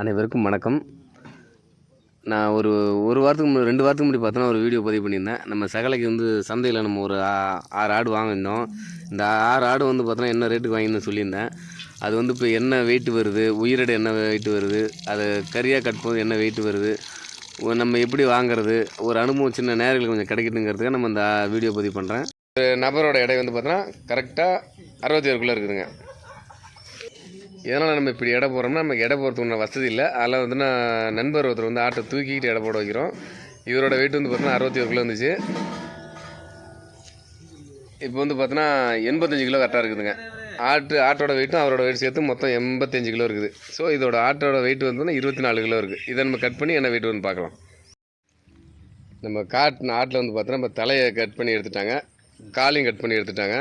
அனைவருக்கும் வணக்கம். நான் ஒரு ஒரு வாரத்துக்கு முன்னாடி ரெண்டு வாரத்துக்கு முன்னாடி பார்த்தோன்னா ஒரு வீடியோ பதிவு பண்ணியிருந்தேன். நம்ம சகலைக்கு வந்து சந்தையில் நம்ம ஒரு ஆறு ஆடு வாங்கியிருந்தோம். இந்த ஆறு ஆடு வந்து பார்த்தோன்னா என்ன ரேட்டுக்கு வாங்கின்னு சொல்லியிருந்தேன். அது வந்து இப்போ என்ன வெயிட் வருது உயிரோடு என்ன வெயிட் வருது அதை கறியாக கட் போது என்ன வெயிட் வருது நம்ம எப்படி வாங்குறது ஒரு அனுபவம் சின்ன நேரங்களுக்கு கொஞ்சம் கிடைக்கிட்டுங்கிறதுக்காக நம்ம இந்த வீடியோ பதிவு பண்ணுறேன் ஒரு நபரோட எடை வந்து பார்த்தோன்னா கரெக்டாக அறுபத்தி ஏழுக்குள்ளே இருக்குதுங்க. எதனால் நம்ம இப்படி எடை போகிறோம்னா நமக்கு எடை போகிறதுக்கு வசதி இல்லை. அதில் வந்து நான் நண்பர் ஒருத்தர் வந்து ஆட்டை தூக்கிக்கிட்டு எடை போட வைக்கிறோம். இவரோட வெயிட் வந்து பார்த்தோன்னா அறுபத்தி ஒரு கிலோ இருந்துச்சு. இப்போ வந்து பார்த்தோன்னா எண்பத்தஞ்சு கிலோ கரெக்டாக இருக்குதுங்க. ஆட்டு ஆட்டோட வெயிட்டும் அவரோட வெயிட் சேர்த்து மொத்தம் எண்பத்தஞ்சு கிலோ இருக்குது. ஸோ இதோட ஆட்டோட வெயிட் வந்து இருபத்தி நாலு கிலோ இருக்குது இதை நம்ம கட் பண்ணி என்ன வெயிட் வந்து பார்க்கலாம் நம்ம காட் ஆட்டில் வந்து பார்த்தோன்னா நம்ம தலையை கட் பண்ணி எடுத்துட்டாங்க. காலையும் கட் பண்ணி எடுத்துட்டாங்க.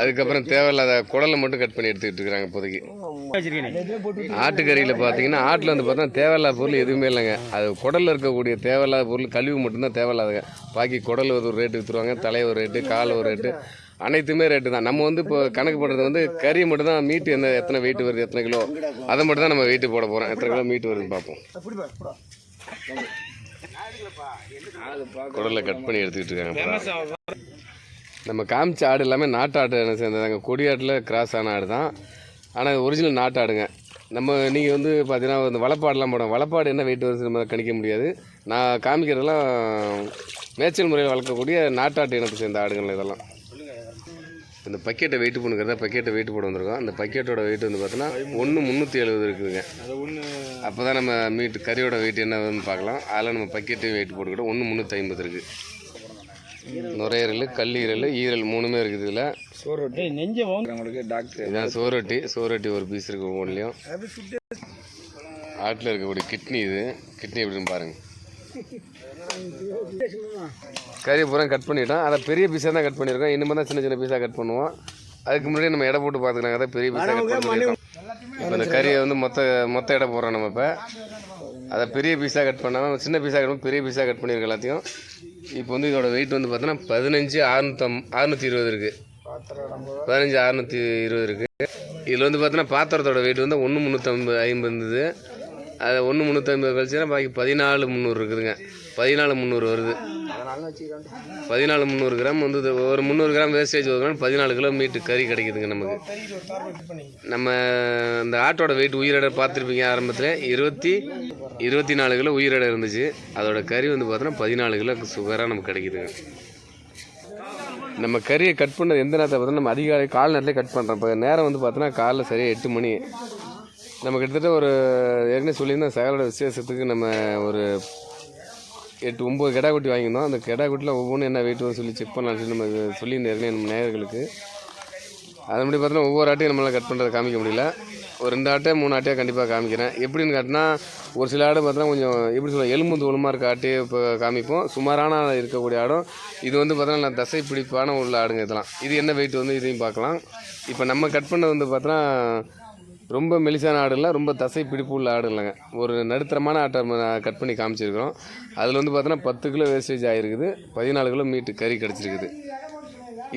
அதுக்கப்புறம் தேவையில்லாத குடலை மட்டும் கட் பண்ணி எடுத்துக்கிட்டு இருக்கிறாங்க இப்போதைக்கு. ஆட்டுக்கறியில் பார்த்தீங்கன்னா ஆட்டில் வந்து பார்த்தா தேவையில்லாத பொருள் எதுவுமே இல்லைங்க. அது குடலில் இருக்கக்கூடிய தேவையில்லாத பொருள் கழிவு மட்டும்தான் தேவையில்லாதுங்க. பாக்கி குடல் ஒரு ரேட்டு விற்றுருவாங்க தலை ஒரு ரேட்டு கால் ஒரு ரேட்டு அனைத்துமே ரேட்டு தான். நம்ம வந்து இப்போ கணக்கு போடுறது வந்து கறி மட்டும் தான் மீட்டு என்ன எத்தனை வெயிட் வருது எத்தனை கிலோ அதை மட்டும் தான் நம்ம வெயிட்டு போட போகிறோம் எத்தனை கிலோ மீட் வருதுன்னு பார்ப்போம். குடலை கட் பண்ணி எடுத்துக்கிட்டு இருக்காங்க. நம்ம காமிச்ச ஆடு எல்லாமே நாட்டு ஆடு என்ன சேர்ந்ததாங்க கொடி ஆட்டில் கிராஸ் ஆன ஆடு தான். ஆனால் ஒரிஜினல் நாட்டு ஆடுங்க. நம்ம நீங்கள் வந்து பார்த்தீங்கன்னா இந்த வளப்பாடுலாம் போடும் வளப்பாடு என்ன வெயிட் வருது நம்ம கணிக்க முடியாது. நான் காமிக்கிறதெல்லாம் மேய்ச்சல் முறையில் வளர்க்கக்கூடிய நாட்டாட்டு இனத்தை சேர்ந்த ஆடுகள் இதெல்லாம். இந்த பக்கெட்டை வெயிட் பண்ணுக்கிறதா பக்கெட்டை வெயிட் போட வந்திருக்கோம். அந்த பக்கெட்டோட வெயிட் வந்து பார்த்தோன்னா ஒன்று முந்நூற்றி எழுபது இருக்குதுங்க. அப்போ தான் நம்ம மீட் கறியோட வெயிட் என்ன பார்க்கலாம். அதில் நம்ம பக்கெட்டு வெயிட் போட்டுக்கிட்டோம். ஒன்று முந்நூற்றி ஐம்பது இருக்குது நுரையீரல் கல்லீரல் ஈரல் மூணுமே இருக்குது இதில். சோறு நெஞ்ச வாங்குறவங்களுக்கு டாக்டர். இதான் சோரொட்டி சோரொட்டி ஒரு பீஸ் இருக்கு ஒவ்வொன்றிலையும் ஆட்டில் இருக்கக்கூடிய கிட்னி இது. கிட்னி எப்படின்னு பாருங்க. கறியை பூரா கட் பண்ணிட்டோம். அதை பெரிய பீஸாக தான் கட் பண்ணியிருக்கோம் இனிமேல் தான் சின்ன சின்ன பீஸாக கட் பண்ணுவோம். அதுக்கு முன்னாடி நம்ம எடை போட்டு பார்த்துக்கலாம் அதை பெரிய பீஸாக கட் பண்ணியிருக்கோம் இப்போ இந்த கறியை வந்து மொத்த மொத்த எடை போடுறோம் நம்ம இப்போ. அதை பெரிய பீஸாக கட் பண்ணாமல் சின்ன பீஸாக கட் பண்ணி பெரிய பீஸாக கட் பண்ணியிருக்கோம் எல்லாத்தையும். இப்போ வந்து இதோட வெயிட் வந்து பார்த்தோன்னா பதினஞ்சு அறுநூத்தம் அறுநூற்றி இருபது இருக்குது பதினஞ்சு அறுநூற்றி இருபது இருக்குது இதில் வந்து பார்த்தோன்னா பாத்திரத்தோட வெயிட் வந்து ஒன்று முந்நூற்றம்பது ஐம்பது இருந்தது. அதை ஒன்று முந்நூற்றம்பது கழிச்சுன்னா பாக்கி பதினாலு முந்நூறு இருக்குதுங்க. பதினாலு முந்நூறு வருது. பதினாலு முந்நூறு கிராம் வந்து ஒரு முந்நூறு கிராம் வேஸ்டேஜ் வருதுன்னா பதினாலு கிலோ மீட்டு கறி கிடைக்குதுங்க நமக்கு. நம்ம அந்த ஆட்டோட வெயிட் உயிரிட பார்த்துருப்பீங்க ஆரம்பத்தில். இருபத்தி இருபத்தி நாலு கிலோ உயிரிட இருந்துச்சு. அதோட கறி வந்து பார்த்தோன்னா பதினாலு கிலோ சுகராக நமக்கு கிடைக்குதுங்க. நம்ம கறியை கட் பண்ணது எந்த நேரத்தை பார்த்தோன்னா நம்ம அதிகாலை கால் நேரத்தில் கட் பண்ணுறோம் இப்போ நேரம் வந்து பார்த்தோன்னா காலைல சரியாக எட்டு மணி. நம்ம கிட்டத்தட்ட ஒரு ஏற்கனவே சொல்லியிருந்தோம் சகலோட விசேஷத்துக்கு நம்ம ஒரு எட்டு ஒம்பது கெடா குட்டி வாங்கியிருந்தோம். அந்த கெடா குட்டியில் ஒவ்வொன்றும் என்ன வெயிட் வரும் சொல்லி செக் பண்ணலாம்னு சொல்லி நம்ம சொல்லியிருந்தேன் நம்ம நேயர்களுக்கு. அது முடி பார்த்தோன்னா ஒவ்வொரு ஆட்டையும் நம்மளால் கட் பண்ணுறதை காமிக்க முடியல. ஒரு ரெண்டு ஆட்டை மூணு ஆட்டையாக கண்டிப்பாக காமிக்கிறேன். எப்படின்னு காட்டினா ஒரு சில ஆடு பார்த்தோன்னா கொஞ்சம் எப்படி சொல்ல எலும்பு தோலுமாக இருக்க ஆட்டையே இப்போ காமிப்போம். சுமாரான இருக்கக்கூடிய ஆடும். இது வந்து பார்த்தோன்னா நான் தசை பிடிப்பான உள்ள ஆடுங்க இதெல்லாம். இது என்ன வெயிட் வந்து இதையும் பார்க்கலாம். இப்போ நம்ம கட் பண்ணது வந்து பார்த்தோன்னா ரொம்ப மெலிசான ஆடு இல்லை ரொம்ப தசை பிடிப்பு உள்ள ஆடு இல்லைங்க. ஒரு நடுத்தரமான ஆட்டை கட் பண்ணி காமிச்சிருக்கிறோம். அதில் வந்து பார்த்தோன்னா பத்து கிலோ வேஸ்டேஜ் ஆகிருக்குது பதினாலு கிலோ மீட்டு கறி கிடச்சிருக்குது.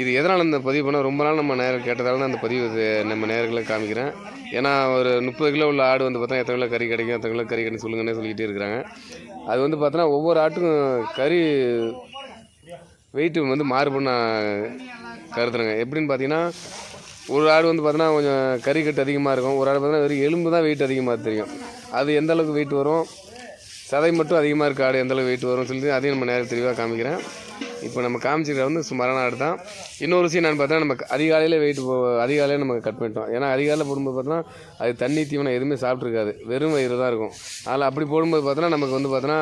இது எதனால் இந்த பதிவு பண்ணால் ரொம்ப நாள் நம்ம நேரம் கேட்டதால நான் அந்த பதிவு நம்ம நேர்களை காமிக்கிறேன். ஏன்னா ஒரு முப்பது கிலோ உள்ள ஆடு வந்து பார்த்தா எத்தனை கிலோ கறி கிடைக்கும் எத்தனை கிலோ கறி கிடைக்கும் சொல்லுங்கன்னே சொல்லிகிட்டே இருக்கிறாங்க அது வந்து பார்த்தோன்னா ஒவ்வொரு ஆட்டுக்கும் கறி வெயிட்டு வந்து மாறுபடும் நான் கருதுறேங்க. எப்படின்னு பார்த்தீங்கன்னா ஒரு ஆடு வந்து பார்த்தோன்னா கொஞ்சம் கறி கட்டு அதிகமாக இருக்கும். ஒரு ஆடு பார்த்தீங்கன்னா வெறும் எலும்பு தான் வெயிட் அதிகமாக தெரியும். அது எந்த அளவுக்கு வெயிட் வரும்? சதை மட்டும் அதிகமாக இருக்க ஆடு எந்த அளவுக்கு வெயிட் வரும்னு சொல்லி அதையும் நம்ம நேரம் தெளிவாக காமிக்கிறேன். இப்போ நம்ம காமிச்சிக்கிற வந்து சுமாரான ஆடு தான். இன்னொரு விஷயம் நான் பார்த்தா நம்ம அதிகாலையில் வெயிட் அதிகாலையில் நம்ம கட் பண்ணிட்டோம். ஏன்னா அதிகாலையில் போடும்போது பார்த்தோன்னா அது தண்ணி தீவனம் எதுவுமே சாப்பிட்ருக்காது வெறும் வயிறு தான் இருக்கும். அதில் அப்படி போடும்போது பார்த்தோன்னா நமக்கு வந்து பார்த்தோன்னா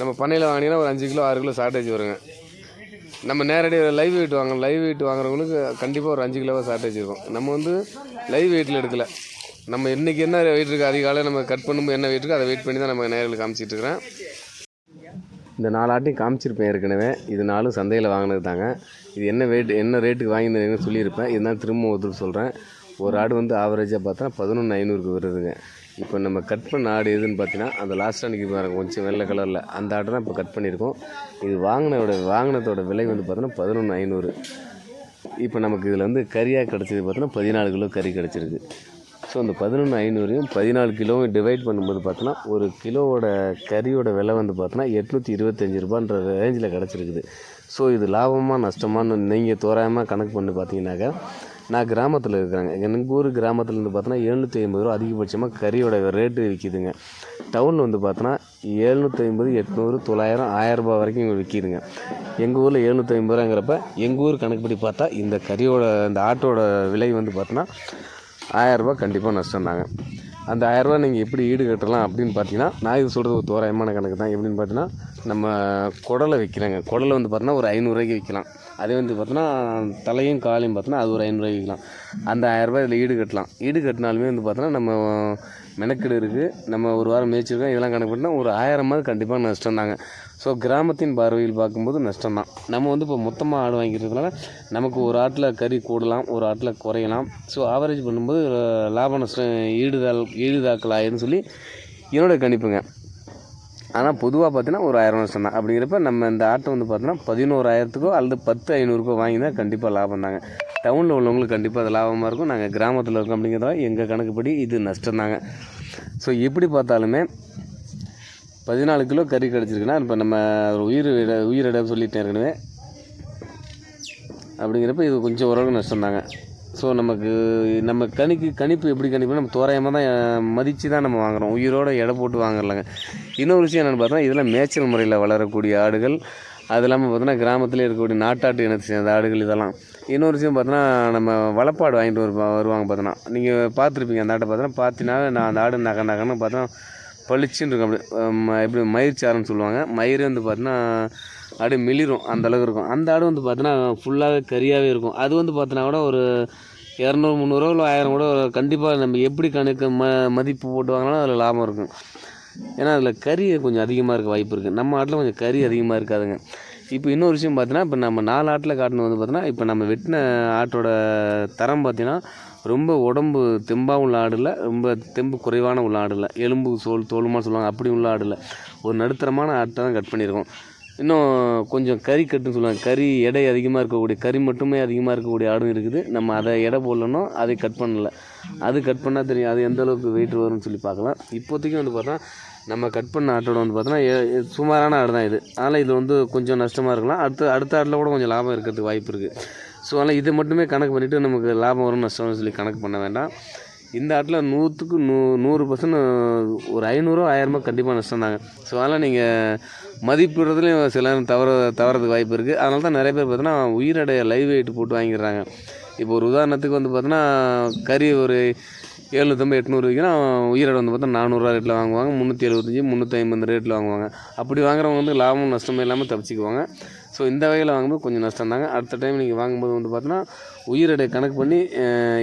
நம்ம பண்ணையில் வாங்கினா ஒரு அஞ்சு கிலோ ஆறு கிலோ ஷார்ட்டேஜ் வருங்க. நம்ம நேரடியாக லைவ் வெயிட் வாங்க லைவ் வெயிட் வாங்குறவங்களுக்கு கண்டிப்பாக ஒரு அஞ்சு கிலோவாக ஷார்ட்டேஜ் இருக்கும். நம்ம வந்து லைவ் வெயிட்டில் எடுக்கல. நம்ம இன்றைக்கி என்ன வெயிட் இருக்குது அதிகாலை நம்ம கட் பண்ணும்போது என்ன வெயிட் இருக்கோ அதை வெயிட் பண்ணி தான் நம்ம நேரில் காமிச்சிட்டு இருக்கிறேன். இந்த நாலு ஆட்டையும் காமிச்சிருப்பேன் ஏற்கனவே. இது நாலும் சந்தையில் வாங்கினது தாங்க. இது என்ன வெயிட் என்ன ரேட்டுக்கு வாங்கியிருந்தேன்னு சொல்லியிருப்பேன். இதுதான் திரும்ப ஒருத்தர் சொல்கிறேன் ஒரு ஆடு வந்து ஆவரேஜாக பார்த்தா பதினொன்று ஐநூறுக்கு வருதுங்க. இப்போ நம்ம கட் பண்ண ஆடு எதுன்னு பார்த்தீங்கன்னா அந்த லாஸ்ட் அன்றைக்கி பாருங்க கொஞ்சம் வெள்ளை கலரில் அந்த ஆடு தான் இப்போ கட் பண்ணியிருக்கோம். இது வாங்கினோட வாங்கினதோட விலை வந்து பார்த்தோன்னா பதினொன்று ஐநூறு. இப்போ நமக்கு இதில் வந்து கறியாக கிடச்சது பார்த்தோன்னா பதினாலு கிலோ கறி கிடச்சிருக்கு. ஸோ அந்த பதினொன்று ஐநூறையும் பதினாலு கிலோவும் டிவைட் பண்ணும்போது பார்த்தோன்னா ஒரு கிலோவோட கறியோட விலை வந்து பார்த்தோன்னா எட்நூற்றி இருபத்தஞ்சி ரூபான்ற ரேஞ்சில் கிடச்சிருக்குது. ஸோ இது லாபமாக நஷ்டமானு நீங்கள் தோராயமாக கணக்கு பண்ணி பார்த்தீங்கன்னாக்கா நான் கிராமத்தில் இருக்கிறேங்க. எங்கள் ஊர் கிராமத்தில் இருந்து பார்த்தோன்னா எழுநூற்றி ஐம்பது ரூபா அதிகபட்சமாக கறியோட ரேட்டு விற்கிதுங்க டவுனில் வந்து பார்த்தோன்னா எழுநூற்றி ஐம்பது எட்நூறு தொள்ளாயிரம் ஆயரரூபா வரைக்கும் இங்கே விற்கிதுங்க எங்கள் ஊரில் எழுநூற்றி ஐம்பது ரூபாங்கிறப்ப எங்கள் ஊர் கணக்குப்படி பார்த்தா இந்த கறியோட இந்த ஆட்டோட விலை வந்து பார்த்தோன்னா ஆயரரூபா கண்டிப்பாக நஷ்டம் தாங்க அந்த ஆயரூவா நீங்கள் எப்படி ஈடு கட்டலாம் அப்படின்னு பார்த்தீங்கன்னா நான் இது சொல்கிறது ஒரு தோராயமான கணக்கு தான். எப்படின்னு பார்த்தீங்கன்னா நம்ம குடலை விற்கிறாங்க குடலை வந்து பார்த்தோன்னா ஒரு ஐநூறுரூவாய்க்கு விற்கலாம் அதே வந்து பார்த்தோன்னா தலையும் காலையும் பார்த்தோன்னா அது ஒரு ஐநூறுரூவாய்க்கு விற்கலாம் அந்த ஆயரரூபா இதில் ஈடு கட்டலாம். ஈடு கட்டினாலுமே வந்து பார்த்தோன்னா நம்ம மெனக்கெடு இருக்குது நம்ம ஒரு வாரம் மேய்ச்சிருக்கோம். இதெல்லாம் கணக்கு பண்ணால் ஒரு ஆயிரமாவது கண்டிப்பாக நஷ்டம் தாங்க ஸோ கிராமத்தின் பார்வையில் பார்க்கும்போது நஷ்டம் தான் நம்ம வந்து இப்போ மொத்தமாக ஆடு வாங்கிக்கிறதுனால நமக்கு ஒரு ஆட்டில் கறி கூடலாம் ஒரு ஆட்டில் குறையலாம். ஸோ ஆவரேஜ் பண்ணும்போது லாப நஷ்டம் ஈடுதால் ஈடுதாக்கல் ஆயிருன்னு சொல்லி என்னோட கணிப்புங்க. ஆனால் பொதுவாக பார்த்தீங்கன்னா ஒரு ஆயிரம் நஷ்டம் தான் அப்படிங்கிறப்ப நம்ம இந்த ஆட்டோ வந்து பார்த்தோன்னா பதினோராயிரத்துக்கோ அல்லது பத்து ஐநூறுக்கோ வாங்கினா கண்டிப்பாக லாபம் தாங்க. டவுனில் உள்ளவங்களுக்கு கண்டிப்பாக அது லாபமாக இருக்கும். நாங்கள் கிராமத்தில் இருக்கோம் அப்படிங்கிறதால எங்கள் கணக்குப்படி இது நஷ்டம் தாங்க. ஸோ எப்படி பார்த்தாலுமே பதினாலு கிலோ கறி கிடச்சிருக்குன்னா இப்போ நம்ம ஒரு உயிர் இட- உயிர் சொல்லிட்டேன் ஏற்கனவே அப்படிங்கிறப்ப இது கொஞ்சம் ஓரளவுக்கு நஷ்டம் தாங்க. ஸோ நமக்கு நம்ம கணிக்கு கணிப்பு எப்படி கணிப்பு நம்ம தோராயமாக தான் மதித்து தான் நம்ம வாங்குறோம். உயிரோட எடை போட்டு வாங்கலாங்க இன்னொரு விஷயம் என்னென்னு பார்த்தா இதெல்லாம் மேய்ச்சல் முறையில் வளரக்கூடிய ஆடுகள். அது இல்லாமல் பார்த்தோன்னா கிராமத்தில் இருக்கக்கூடிய நாட்டாட்டு இனத்தை சேர்ந்த ஆடுகள் இதெல்லாம். இன்னொரு விஷயம் பார்த்தோன்னா நம்ம வளப்பாடு வாங்கிட்டு வரு வருவாங்க பார்த்தோன்னா நீங்கள் பார்த்துருப்பீங்க அந்த ஆட்டை பார்த்தோன்னா பார்த்தீங்கன்னா நான் அந்த ஆடு நகை நகன்னு பார்த்தோன்னா பளிச்சுன்னு இருக்கும். அப்படி ம- எப்படி மயிர் சாரம்னு சொல்லுவாங்க. மயிர் வந்து பார்த்தோன்னா அப்படியே மிளிரும் அந்தளவுக்கு இருக்கும். அந்த ஆடு வந்து பார்த்தோன்னா ஃபுல்லாகவே கறியாகவே இருக்கும். அது வந்து பார்த்தோன்னா கூட ஒரு இரநூறு முந்நூறுவா இல்லை ஆயிரம் கூட கண்டிப்பாக நம்ம எப்படி கணக்கு ம மதிப்பு போட்டு வாங்கினாலும் அதில் லாபம் இருக்கும். ஏன்னா அதில் கறி கொஞ்சம் அதிகமாக இருக்க வாய்ப்பு இருக்குது நம்ம ஆட்டில் கொஞ்சம் கறி அதிகமாக இருக்காதுங்க. இப்போ இன்னொரு விஷயம் பார்த்தீங்கன்னா இப்போ நம்ம நாலு ஆட்டில் காட்டணும் வந்து பார்த்தோன்னா இப்போ நம்ம வெட்டின ஆட்டோட தரம் பார்த்தீங்கன்னா ரொம்ப உடம்பு தெம்பாக உள்ள ஆடு இல்லை ரொம்ப தெம்பு குறைவான உள்ள ஆடு இல்லை. எலும்பு சோல் தோலுமா சொல்லுவாங்க. அப்படி உள்ள ஆடு இல்லை. ஒரு நடுத்தரமான ஆட்டை தான் கட் பண்ணியிருக்கோம். இன்னும் கொஞ்சம் கறி கட்டுன்னு சொல்லுவாங்க. கறி எடை அதிகமாக இருக்கக்கூடிய கறி மட்டுமே அதிகமாக இருக்கக்கூடிய ஆடும் இருக்குது. நம்ம அதை எடை போடலனோ அதை கட் பண்ணல. அது கட் பண்ணால் தெரியும் அது எந்த அளவுக்கு வெயிட் வரும்னு சொல்லி பார்க்கலாம். இப்போதைக்கு வந்து பார்த்தா நம்ம கட் பண்ண ஆட்டோட வந்து பார்த்தோன்னா சுமாரான ஆடு தான் இது. அதனால் இது வந்து கொஞ்சம் நஷ்டமாக இருக்கலாம். அடுத்த அடுத்த ஆட்டில் கூட கொஞ்சம் லாபம் இருக்கிறதுக்கு வாய்ப்பு இருக்குது ஸோ அதனால் இது மட்டுமே கணக்கு பண்ணிவிட்டு நமக்கு லாபம் வரும் நஷ்டம்னு சொல்லி கணக்கு பண்ண வேண்டாம். இந்த ஆட்டில் நூற்றுக்கு நூ நூறு பர்சன்ட் ஒரு ஐநூறுரூவா ஆயிரரூபா கண்டிப்பாக நஷ்டம் தாங்க. ஸோ அதனால் நீங்கள் மதிப்பிடுறதுலையும் சில நேரம் தவற தவறதுக்கு வாய்ப்பு இருக்குது அதனால தான் நிறைய பேர் பார்த்தோன்னா உயிரடைய லைவ் வெயிட் போட்டு வாங்கிடுறாங்க. இப்போ ஒரு உதாரணத்துக்கு வந்து பார்த்தோன்னா கறி ஒரு எழுநூற்றம்பது எட்நூறு விற்கிறோம் உயிரோட வந்து பார்த்தா நானூறுரூவா ரேட்டில் வாங்குவாங்க. முந்நூற்றி எழுபத்தஞ்சி முந்நூற்றி ஐம்பது ரேட்டில் வாங்குவாங்க. அப்படி வாங்குறவங்க வந்து லாபம் நஷ்டமும் இல்லாமல் தப்பிச்சுக்குவாங்க. ஸோ இந்த வகையில் வாங்கும்போது கொஞ்சம் நஷ்டம் தாங்க அடுத்த டைம் நீங்கள் வாங்கும்போது வந்து பார்த்தோன்னா உயிரோடைய கணக்கு பண்ணி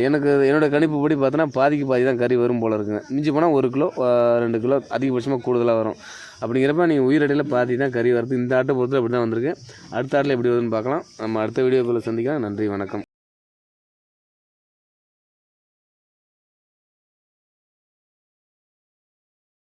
எனக்கு என்னோடய கணிப்பு படி பார்த்தோன்னா பாதிக்கு பாதி தான் கறி வரும் போல் இருக்குங்க. மிஞ்சி போனால் ஒரு கிலோ ரெண்டு கிலோ அதிகபட்சமாக கூடுதலாக வரும். அப்படிங்கிறப்ப நீங்கள் உயிரடையில் பாதி தான் கறி வரது இந்த ஆட்டை பொறுத்து அப்படி தான் வந்திருக்கு. அடுத்த ஆட்டில் எப்படி வருதுன்னு பார்க்கலாம் நம்ம அடுத்த வீடியோக்குள்ளே சந்திக்கலாம். நன்றி வணக்கம்.